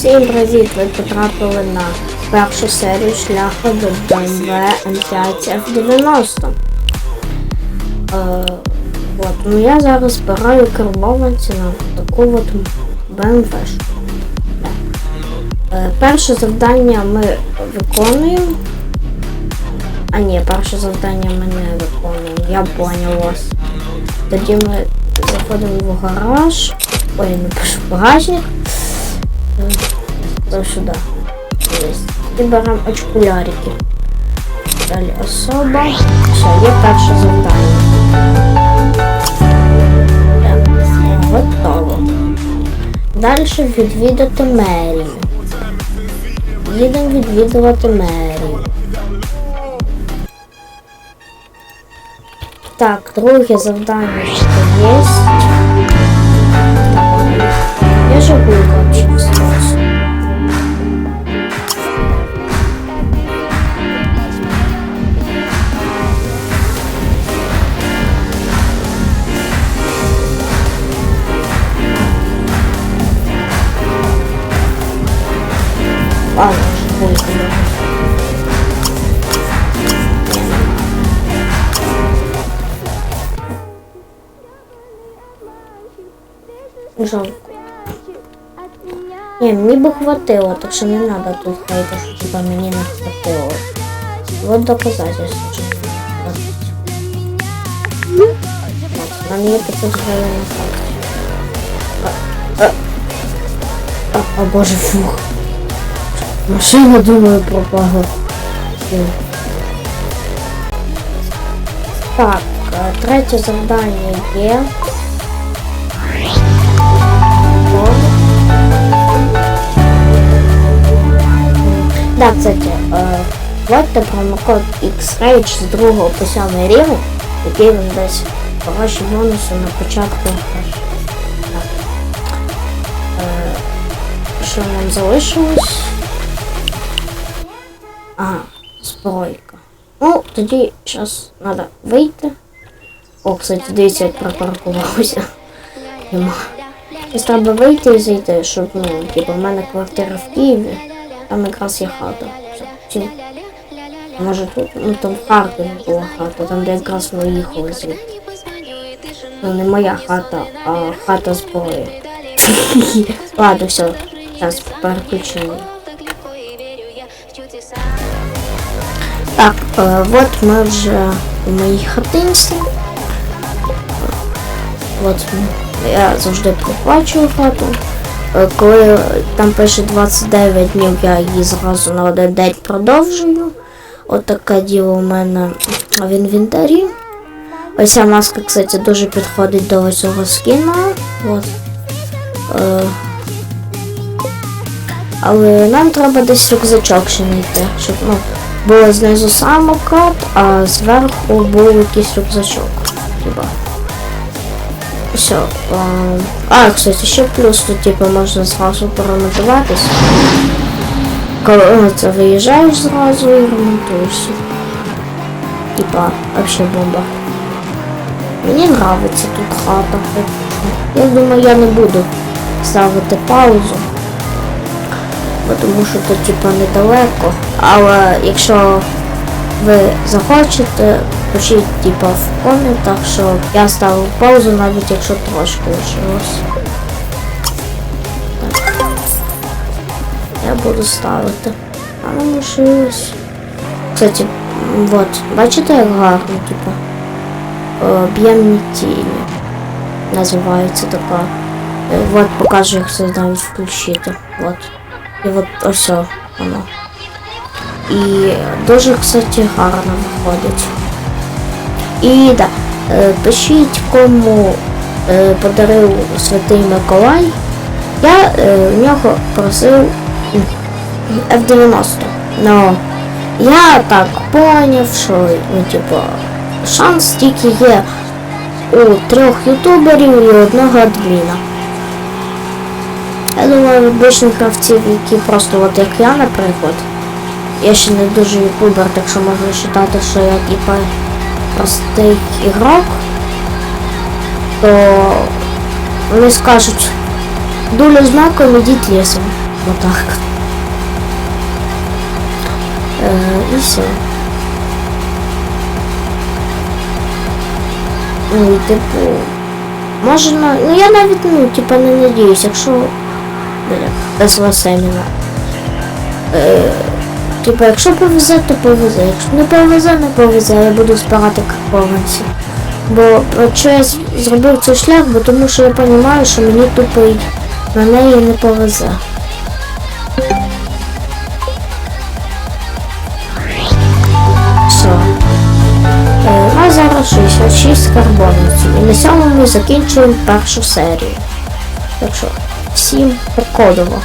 Всім привіт! Ви потрапили на першу серію шляху до BMW M5 F90. Е, от, ну я зараз збираю кермованці на таку от BMW. Е, перше завдання ми виконуємо. А ні, перше завдання ми не виконуємо. Я понял вас. Тоді ми заходимо в гараж. Ой, не пишу багажник. То сюди. Есть. Беремо очкулярики. Далі особа. Все, є перше завдання. Готово. Далі відвідати мерію. Їдемо відвідувати мерію. Так, друге завдання ще є. Я живу вообще Ладно, живу. Жалко. Не, мені би хватило, так що не надо тут хейти, що типа мені не хватило. Вот доказательство, що мені хватить. От, в мене є 500 гривень на карті. А, а, а, а, боже, фух. Машина, думаю, пропала. Так, е, третє завдання є. Да, кстати, е, вводьте промокод XRAGE з 2 по 7 рівень, який вам дасть хороші бонуси на початку гри. Е, Що нам залишилось? Ага, збройка. Ну, тоді зараз треба вийти. О, кстати, дивіться, як припаркувалося. Нема. Зараз треба вийти і зайти, щоб, ну, типу, в мене квартира в Києві. Там якраз є хата. Чи... Може тут, ну там в Харкові була хата, там де якраз ми їхали звідти. Ну не моя хата, а хата зброї. Ладно, все, зараз переключимо. Так, е, от ми вже у моїй хатинці. От я завжди проплачую хату. Е, Коли там пише 29 днів, я її зразу на один день продовжую. От таке діло у мене в інвентарі. Ось ця маска, кстати, дуже підходить до цього скіна. От. Е, але нам треба десь рюкзачок ще знайти, щоб ну, було знизу самокат, а зверху був якийсь рюкзачок. Хіба. Все. А, кстати, ще плюс тут типу можна зразу поремонтуватись. Коли ну, це виїжджаєш зразу і ремонтуєшся. Типа, вообще бомба. Мені нравиться тут хата. Я думаю, я не буду ставити паузу. Тому що тут типа недалеко. Але якщо ви захочете, пишіть типа в коментах, що я ставив паузу, навіть якщо трошки лишилось. Я буду ставити. А не лишилось. Кстати, вот, бачите, як гарно, типа. Об'ємні тіні. Називається така. Е, Вот покажу, як це навіть включити. Вот. І от ось воно. І дуже, кстати, гарно виходить. І да, е, пишіть, кому е, подарив Святий Миколай. Я е, у нього просив F90. Ну, я так поняв, що ну, типу, шанс тільки є у трьох ютуберів і одного адміна. Я думаю, обичних гравців, які просто от як я, наприклад. Я ще не дуже ютубер, так що можу вважати, що я типа простий ігрок, то вони скажуть дулю знаком ідіть лісом. Отак. от. Е, і все. Ну і типу. Можна. Ну я навіть ну, типа не надіюсь, якщо. Бля, без. Е, типа, якщо повезе, то повезе. Якщо не повезе, не повезе, я буду збирати карбованці. Бо що я зробив цей шлях, бо тому що я розумію, що мені тупо на неї не повезе. Все. Е, У нас зараз 66 карбонівців. І на цьому ми закінчуємо першу серію. Так що, всім покодово.